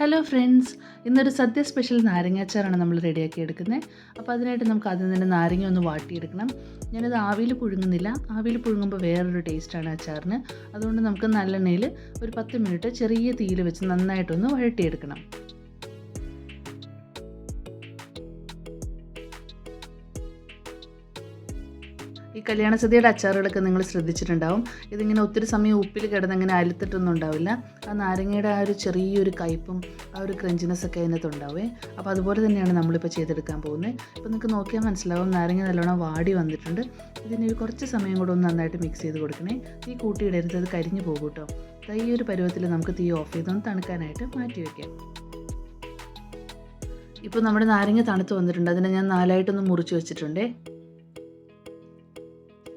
Hello friends ഇന്നൊരു സദ്യ special നാരങ്ങാച്ചാറാണ് നമ്മൾ റെഡിയാക്കി എടുക്കുന്നത്. അപ്പോൾ അതിനായിട്ട് നമുക്ക് ആദ്യം തന്നെ നാരങ്ങ ഒന്ന് വാട്ടിയെടുക്കണം. ഞാനത് ആവിയിൽ പുഴുങ്ങുന്നില്ല. ആവിയിൽ പുഴുങ്ങുമ്പോൾ വേറൊരു ടേസ്റ്റാണ് അച്ചാറിന്. അതുകൊണ്ട് നമുക്ക് നല്ലെണ്ണയിൽ ഒരു പത്ത് മിനിറ്റ് ചെറിയ തീയിൽ വെച്ച് നന്നായിട്ടൊന്ന് വഴട്ടിയെടുക്കണം ഈ കല്യാണ സദ്യയുടെ അച്ചാറുകളൊക്കെ നിങ്ങൾ ശ്രദ്ധിച്ചിട്ടുണ്ടാവും. ഇതിങ്ങനെ ഒത്തിരി സമയം ഉപ്പിൽ കിടന്ന് അങ്ങനെ അലുത്തിട്ടൊന്നും ഉണ്ടാവില്ല ആ നാരങ്ങയുടെ ആ ഒരു ചെറിയൊരു കയ്പും ആ ഒരു ക്രഞ്ചിനെസ് ഒക്കെ അതിനകത്ത് ഉണ്ടാവേ. അപ്പോൾ അതുപോലെ തന്നെയാണ് നമ്മളിപ്പോൾ ചെയ്തെടുക്കാൻ പോകുന്നത്. ഇപ്പോൾ നിങ്ങൾക്ക് നോക്കിയാൽ മനസ്സിലാവും നാരങ്ങ നല്ലോണം വാടി വന്നിട്ടുണ്ട്. ഇതിന് ഒരു കുറച്ച് സമയം കൂടെ ഒന്ന് നന്നായിട്ട് മിക്സ് ചെയ്ത് കൊടുക്കണേ. തീ കൂട്ടിയിടരുത് അത് കരിഞ്ഞു പോകും കേട്ടോ. ഈ ഒരു പരുവത്തിൽ നമുക്ക് തീ ഓഫ് ചെയ്തൊന്ന് തണുക്കാനായിട്ട് മാറ്റി വയ്ക്കാം ഇപ്പോൾ നമ്മുടെ നാരങ്ങ തണുത്ത് വന്നിട്ടുണ്ട്. അതിനെ ഞാൻ നാലായിട്ടൊന്ന് മുറിച്ച് വെച്ചിട്ടുണ്ടേ.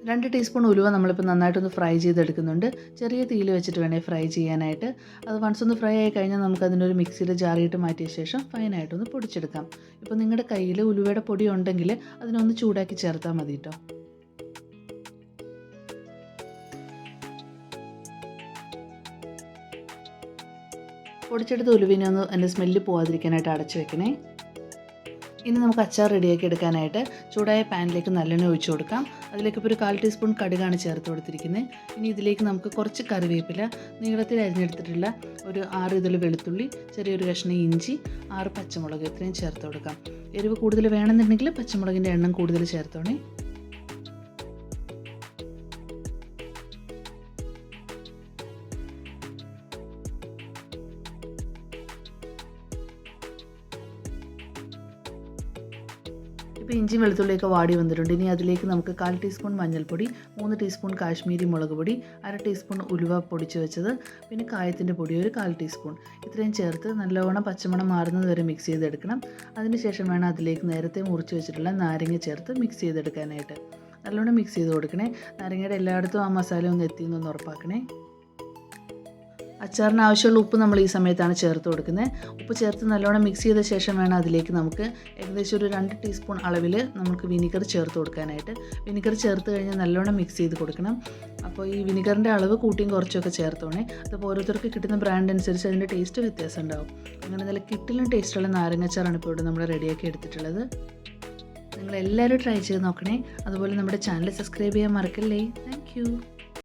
രണ്ട് ടീസ്പൂൺ ഉലുവ നമ്മളിപ്പോൾ നന്നായിട്ടൊന്ന് ഫ്രൈ ചെയ്തെടുക്കുന്നുണ്ട്. ചെറിയ തീയിൽ വെച്ചിട്ട് വേണേൽ ഫ്രൈ ചെയ്യാനായിട്ട്. അത് വൺസ് ഒന്ന് ഫ്രൈ ആയി കഴിഞ്ഞാൽ നമുക്ക് അതിനൊരു മിക്സിയിൽ ജാറിയിട്ട് മാറ്റിയ ശേഷം ഫൈനായിട്ടൊന്ന് പൊടിച്ചെടുക്കാം. ഇപ്പോൾ നിങ്ങളുടെ കയ്യിൽ ഉലുവയുടെ പൊടി ഉണ്ടെങ്കിൽ അതിനൊന്ന് ചൂടാക്കി ചേർത്താൽ മതി കേട്ടോ പൊടിച്ചെടുത്ത ഉലുവിനെ ഒന്ന് എന്റെ സ്മെല്ല് പോവാതിരിക്കാനായിട്ട് അടച്ചു വെക്കണേ. ഇനി നമുക്ക് അച്ചാർ റെഡിയാക്കി എടുക്കാനായിട്ട് ചൂടായ പാനിലേക്ക് നല്ലെണ്ണ ഒഴിച്ചു കൊടുക്കാം. അതിലേക്ക് ഇപ്പോൾ ഒരു കാൽ ടീസ്പൂൺ കടുകാണ് ചേർത്ത് കൊടുത്തിരിക്കുന്നത്. ഇനി ഇതിലേക്ക് നമുക്ക് കുറച്ച് കറിവേപ്പില നീളത്തിൽ അരിഞ്ഞെടുത്തിട്ടുള്ള ഒരു ആറ് ഇതിൽ വെളുത്തുള്ളി ചെറിയൊരു കഷ്ണം ഇഞ്ചി ആറ് പച്ചമുളക് ഇത്രയും ചേർത്ത് കൊടുക്കാം. എരിവ് കൂടുതൽ വേണമെന്നുണ്ടെങ്കിൽ പച്ചമുളകിന്റെ എണ്ണം കൂടുതൽ ചേർത്തോണേ. ഇപ്പോൾ ഇഞ്ചി വെളുത്തുള്ളിയൊക്കെ വാടി വന്നിട്ടുണ്ട്. ഇനി അതിലേക്ക് നമുക്ക് കാൽ ടീസ്പൂൺ മഞ്ഞൾപ്പൊടി മൂന്ന് ടീസ്പൂൺ കാശ്മീരി മുളക് പൊടി അര ടീസ്പൂൺ ഉലുവ പൊടിച്ച് വെച്ചത് പിന്നെ കായത്തിന്റെ പൊടി ഒരു കാൽ ടീസ്പൂൺ. ഇത്രയും ചേർത്ത് നല്ലവണ്ണം പച്ചമണം മാറുന്നത് വരെ മിക്സ് ചെയ്തെടുക്കണം. അതിനുശേഷം വേണം അതിലേക്ക് നേരത്തെ മുറിച്ച് വെച്ചിട്ടുള്ള നാരങ്ങ ചേർത്ത് മിക്സ് ചെയ്തെടുക്കാനായിട്ട്. നല്ലോണം മിക്സ് ചെയ്ത് കൊടുക്കണേ. നാരങ്ങയുടെ എല്ലായിടത്തും ആ മസാല ഒന്ന് എത്തിയെന്നൊന്ന് ഉറപ്പാക്കണേ. അച്ചാറിന് ആവശ്യമുള്ള ഉപ്പ് നമ്മൾ ഈ സമയത്താണ് ചേർത്ത് കൊടുക്കുന്നത്. ഉപ്പ് ചേർത്ത് നല്ലോണം മിക്സ് ചെയ്ത ശേഷം വേണം അതിലേക്ക് നമുക്ക് ഏകദേശം ഒരു രണ്ട് ടീസ്പൂൺ അളവിൽ നമുക്ക് വിനിഗർ ചേർത്ത് കൊടുക്കാനായിട്ട്. വിനിഗർ ചേർത്ത് കഴിഞ്ഞാൽ നല്ലോണം മിക്സ് ചെയ്ത് കൊടുക്കണം. അപ്പോൾ ഈ വിനിഗറിന്റെ അളവ് കൂട്ടിയും കുറച്ചൊക്കെ ചേർത്തോണേ. അപ്പോൾ ഓരോരുത്തർക്ക് കിട്ടുന്ന ബ്രാൻഡ് അനുസരിച്ച് അതിന്റെ ടേസ്റ്റ് വ്യത്യാസം ഉണ്ടാവും അങ്ങനെ നല്ല കിട്ടിലും ടേസ്റ്റുള്ള നാരങ്ങച്ചാറാണ് ഇപ്പോൾ ഇവിടെ നമ്മൾ റെഡിയാക്കി എടുത്തിട്ടുള്ളത്. നിങ്ങൾ എല്ലാവരും ട്രൈ ചെയ്ത് നോക്കണേ. അതുപോലെ നമ്മുടെ ചാനൽ സബ്സ്ക്രൈബ് ചെയ്യാൻ മറക്കല്ലേ. താങ്ക്